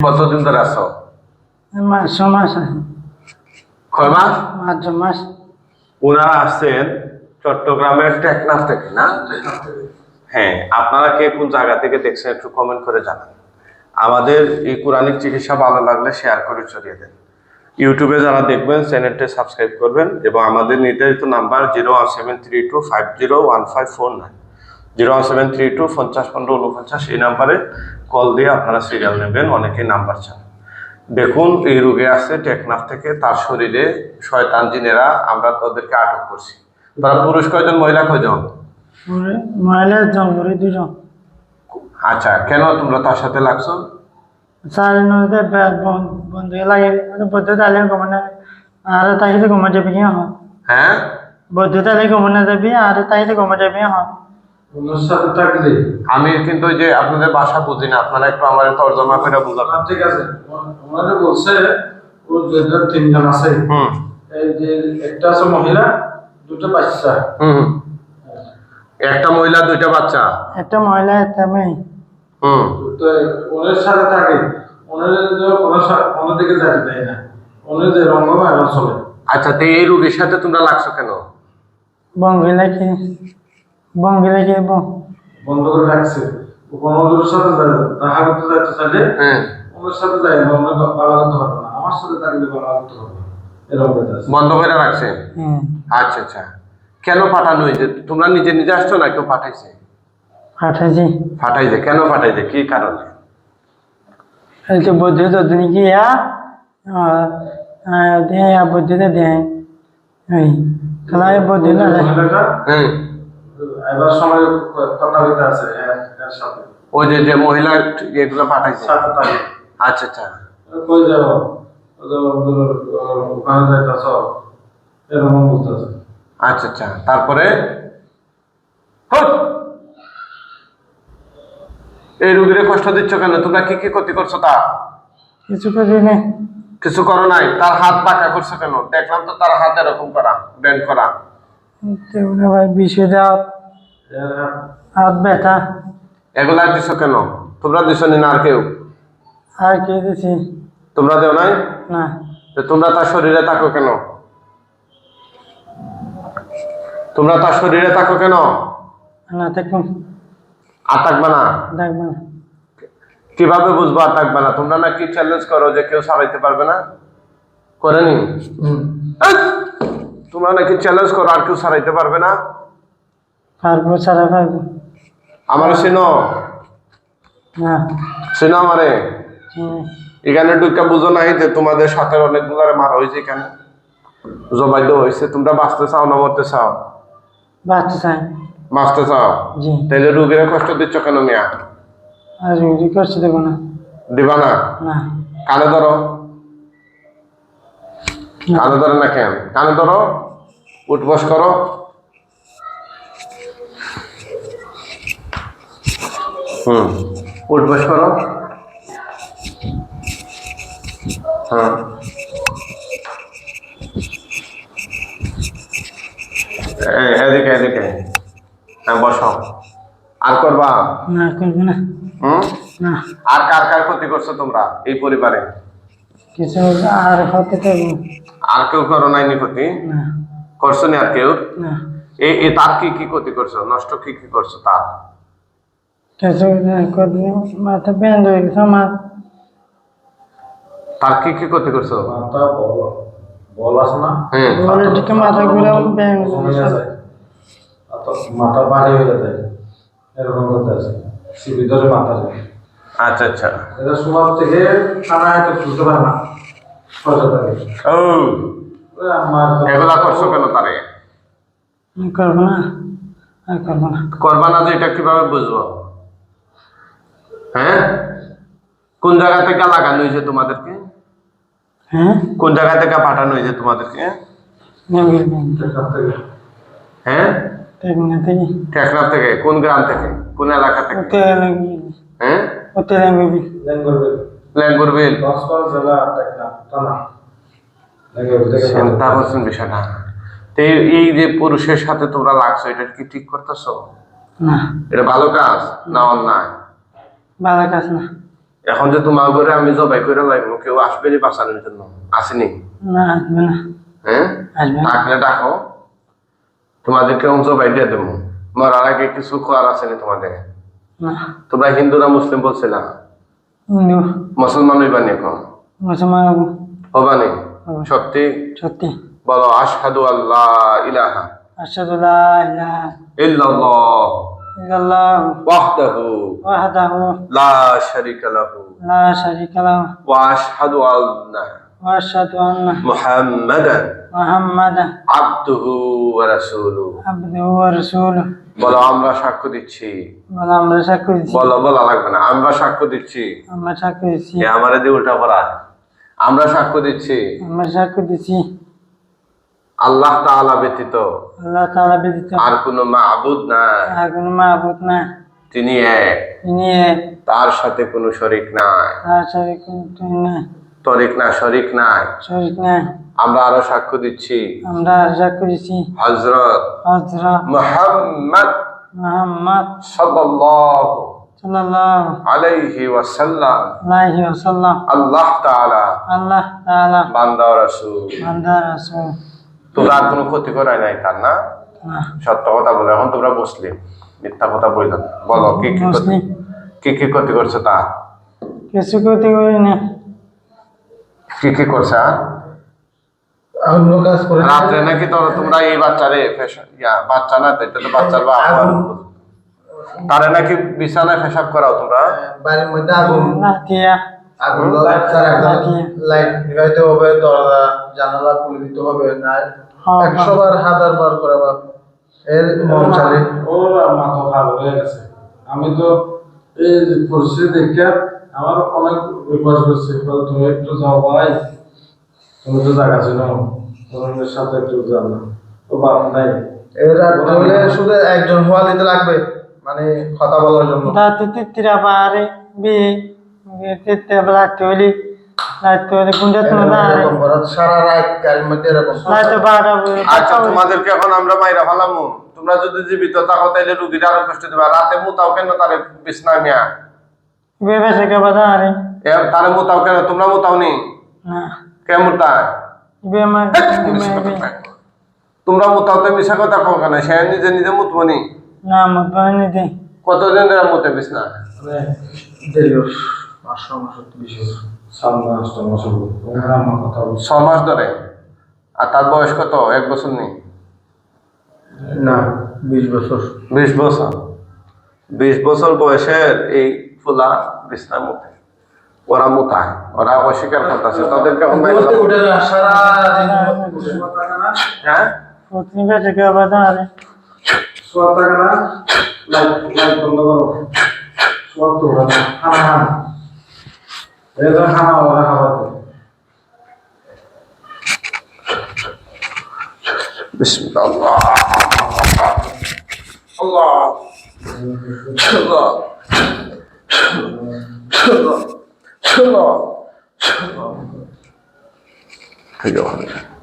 কতদিন ধরে আছো? মাস মাস কয় মাস? মাস মাস। ওনারা আসছেন চট্টগ্রামের টেকনাফ থেকে না? হ্যাঁ আপনারা কে কোন জায়গা থেকে দেখছেন একটু কমেন্ট করে জানান। আমাদের এই কোরআনিক চিকিৎসা ভালো লাগলে শেয়ার করে ছড়িয়ে দেন। ইউটিউবে যারা দেখবেন চ্যানেলটি সাবস্ক্রাইব করবেন এবং আমাদের নির্ধারিত number zero one seven three two five zero one five four nine zero one seven three two পঞ্চাশ পনেরো উনপঞ্চাশ এই নাম্বারে কল দিয়ে আপনারা সিরিয়াল নেবেন অনেকেই নাম্বার চান। দেখুন এই রোগে আছে টেকনাফ থেকে তার শরীরে শয়তান জিনেরা আমরা তাদেরকে আটক করছি। তারা পুরুষ কয়জন মহিলা কয়জন? মহিলা একজন বুড়ি দুজন আচ্ছা কেন তোমরা তার সাথে লাগছো? সাড়ে নয়তে বন্ধু লাগে বদ্ধ তালে ঘুমানে আর তাইতে ঘুমা যাবি হ্যাঁ? বদ্ধ তালে ঘুমানে যাবি আর তাইতে ঘুমা যাবি হ্যাঁ? ওনার সাথে থাকলে? আমি কিন্তু ওই যে আপনাদের বাসা বুঝি না আপনারা একটু আমার তর্জমা করে বুঝাবেন আচ্ছা, ঠিক আছে। ও- বলছে ও যেটা তিনজন আছে। হুম। এই যে একটা আছে মহিলা দুটো বাচ্চা। হুম হুম। একটা মহিলা দুইটা বাচ্চা। একটা মহিলা একটা মেয়ে। হুম। তো ওনার সাথে থাকে ওনার কোনো কোনো দিকে যাতে দেয় না। ওনার যে রঙ্গ চলে। আচ্ছা তো এই রোগীর সাথে তোমরা লাগছো কেন? বঙ্গিলা কি বঙ্গিলা কি বং বন্ধ করে রাখছে। সাথে যায়- দেখা করতে যাইতে চাইলে হ্যাঁ। ওনার সাথে যায় না ওনার করতে পারবে না। আমার সাথে করতে পারবে বন্ধ করে রাখছে? হুম। আচ্ছা আচ্ছা। কেন পাঠানো হয়েছে? তোমরা নিজে নিজে আসছো না? কেউ পাঠাইছে? পাঠাইছি। ফাটাইছে কেন ফাটাইছে কি কারণে? এই তো বদ্ধ তো দিন গিয়া দেয়া বদ্ধ না হ্যাঁ। এবার সময় কথা আছে এর সাথে। ওই যে যে মহিলা এগুলো পাঠাইছে? সাথে আচ্ছা আচ্ছা। কই যাব ওখানে যাইতেছ? এরকম বলতেছে আচ্ছা আচ্ছা। তারপরে? হুট! এই রুগীরে কষ্ট দিচ্ছ কেন? তোমরা কি কি ক্ষতি করছ তা? কিছু করি না কিছু করো নাই? তার হাত পাকা করছ কেন? দেখলাম তো তার হাত এরকম করা ব্যান্ড করা। তেমনি ভাই বিষে দাঁত এর হাত ব্যথা এগুলা দিছো কেন? তোমরা দিছো নি না আর কেউ? আর কে দিছি? তোমরা দেও নাই? না। তো তোমরা তার শরীরে থাকো কেন? তোমরা তার শরীরে থাকো কেন? না থাকুন আর থাকবে না? দেখবে না কীভাবে বুঝব আর থাকবে না? তোমরা নাকি চ্যালেঞ্জ করো যে কেউ সারাইতে পারবে না? করেনি! তোমরা নাকি চ্যালেঞ্জ করো আর কেউ সারাইতে পারবে না? পারব ছাড়া পারব আমার চিনো? না। চিনো আমারে? এখানে ঢুকে বুঝো নাই যে তোমাদের সাথে অনেকগুলারে মারা হয়েছে এখানে। জবাইদ হয়েছে তোমরা বাঁচতে চাও না মরতে চাও? বাচ্চা চাই। বাঁচতে চাও? তাইলে রুগীরা কষ্ট দিচ্ছ কেন মিয়া? আর রুগী করছে দেবো না। দিবা না? কানে ধরো। কানে ধরে না কেন? কানে ধরো। উঠবস করো। হুম। উঠবস করো। হ্যাঁ এ- এদিকে এদিকে। হ্যাঁ বসো। আর করবা? না করব না। হুম? না। আর কার কার ক্ষতি করছ তোমরা এই পরিবারে? কিছু আর হতে দেবো আর কেউ করো নাই নি ক্ষতি? না। করছ নি আর কেউ? না। এই তার কি কি ক্ষতি করছ? নষ্ট কি কি করছ তার? মাথা ব্যান্ড হয়ে গেছে আমার। তার কি কি ক্ষতি করছ? মাথা বল বল আছে না। হ্যাঁ। বলে দিকে মাথা ঘুরে ব্যান্ড কমে যায়। আর তো মাথা ভারী হয়ে যায়। এরকম করতে আছে। সিবি ধরে মাথা যায় আচ্ছা আচ্ছা। এটা সময় থেকে খানা হয়তো তুলতে পারে না। সজা থাকে। ও। ওই এগুলা করছ কেন তারে? করব না। আর করব না। করবা না যে এটা কীভাবে বুঝব? হ্যাঁ? কোন জায়গা থেকে লাগানো হয়েছে তোমাদেরকে? হ্যাঁ? কোন জায়গা থেকে পাঠানো হয়েছে তোমাদেরকে? হ্যাঁ? টেকনাফ থেকে। কোন গ্রাম থেকে? কোন এলাকা থেকে? হ্যাঁ? ল্যাঙ্গুরবিল চিন্তা করছেন বিষয়টা। তো এই- এই যে পুরুষের সাথে তোমরা লাগছো এটা কি ঠিক করতেছো? না। এটা ভালো কাজ না অন্যায়? ভালো কাজ না। এখন যে তোমার ঘরে আমি জবাই করে লাগবো কেউ আসবে নি বাঁচানোর জন্য? আসেনি? না আসবে না। হ্যাঁ না। ডাকলে ডাকো। তোমাদেরকে অংশ বাই দিয়ে দেবো। মরার আগে কিছু খোয়ার আসেনি তোমাদের? তোমরা হিন্দু না মুসলিম বলছে না হিন্দু। মুসলমান হইবানি এখন? মুসলমান হব। হব। সত্যি? সত্যি। বলো আশহাদু আল্লাহ ইলাহা আশহাদু লা ইলাহা ইল্লাল্লাহ। বলো আমরা সাক্ষ্য দিচ্ছি। বলে আমরা সাক্ষ্য দিচ্ছি। বলো বলা লাগবে না আমরা সাক্ষ্য দিচ্ছি। আমরা সাক্ষ্য দিচ্ছি। আমারে দিয়ে উল্টা করা আমরা সাক্ষ্য দিচ্ছি। আমরা সাক্ষ্য দিচ্ছি। আল্লাহ তাআলা ব্যতীত আল্লাহ তাআলা ব্যতীত আর কোনো মাবুদ নাই আর কোনো মাবুদ না। তিনি এক। তিনি এক। তার সাথে কোনো শরিক নাই। তার সাথে কোনো নাই। তরিক না শরিক নাই। শরীর নাই। আমরা আরও সাক্ষ্য দিচ্ছি। আমরা সাক্ষ্য দিচ্ছি। হযরত হযরত মুহাম্মদ মুহাম্মদ সাল্লাল্লাহু সাল্লাল্লাহু আলাইহি ওয়াসাল্লাম। আলাইহি ওয়াসাল্লাম। আল্লাহ তাআলা। আল্লাহ তাআলা। বান্দা রাসূল। বান্দা রাসূল। তোরা আর কোনো ক্ষতি করায় নাই তার না? সত্য কথা বলে এখন তোমরা মুসলিম মিথ্যা কথা বলল বলো কি কি ক্ষতি কি কি ক্ষতি করছে তা? কিছু করতে করি না কি কি করছে? অন্য কাজ করে রাত্রে নাকি তোরা তোমরা এই বাচ্চারে ইয়া বাচ্চা না এটা তো বাচ্চার বাপ। তারে নাকি বিছানায় পেশাব করাও তোমরা? বাড়ির মধ্যে আগুন। আগুন লাগাচ্ছেন একদম লাইট নিভাইতে হবে দরজা জানালা খুলে দিতে হবে না হ্যাঁ, একশো বার হাজার বার করে বা এর মন চালে ওর মাথা খারাপ হয়ে গেছে। আমি তো এই পরিস্থিতি দেখে আমার অনেক রিকোয়েস্ট করছে তুমি একটু যাও ভাই। তুমি তো জায়গা ছিল তোমাদের সাথে একটু যাও না তো বাপ নাই। এর রাত্রে শুধু একজন হওয়ালিতে লাগবে মানে কথা বলার জন্য। সারা রাত গাড়ির মধ্যে এরকম। লাগতে বারোটা আচ্ছা তোমাদেরকে এখন আমরা মাইরা ফেলামু। তোমরা যদি জীবিত থাকো তাইলে রুগীর আরও কষ্ট দিবা। রাতে মুতাও কেন তারে বিছনায় মিয়া কে তারে মুতাও কেন? তোমরা মুতাও নি? না। কে তোমরা মুতাও তো মিশা কথা কও কেন? সে নিজে নিজে মুতবো নি? না মত নিতে কতদিন ধরে মুতে বিছনা আসতে মাসে ধরে। আর তার বয়স কত? এক বছর নেই? না বিশ বছর। বিশ বছর। বিশ বছর বয়সের এই ফুলা বিছনা মুতে ওরা মুতায় ওরা অস্বীকার করতেছে। তাদেরকে বলতে ফেলামু। 내가 하나 와라 하거든. 믿습니다. 알라. 알라. 천하. 천하. 천하. 천하. 천하. 하려고 하는 거야.